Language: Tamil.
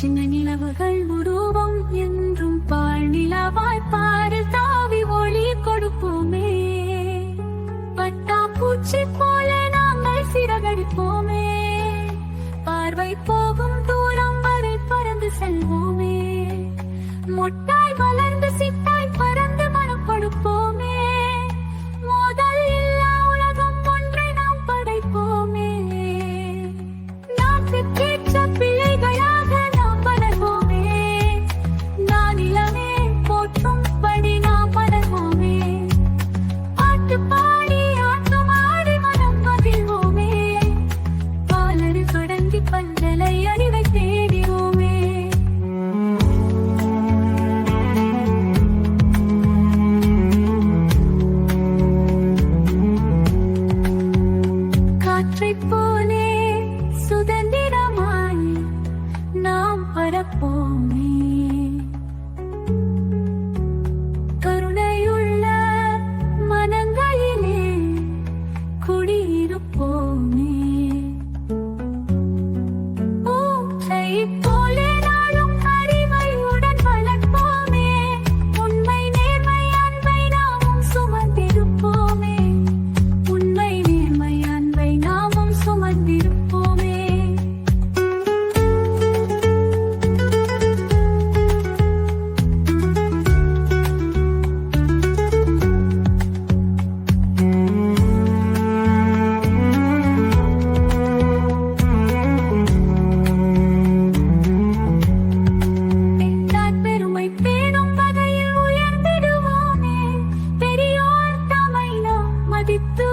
சின்ன நிலவுகள் உருவம் என்றும் பால் நிலவாய் பாடு தாவி ஒளி கொடுப்போமே. பட்டா பூச்சி போல நாங்கள் சிறகடிப்போமே. பார்வை போகும் தூரம் வரை பறந்து செல்வோமே. முட்டாய் வளர்ந்து சிட்டாய் பற காற்றை போலே சுதந்திரமாய் நாம் பரப்போமே. கருணையுள்ள மனங்களிலே குடியிருப்போம். rápido.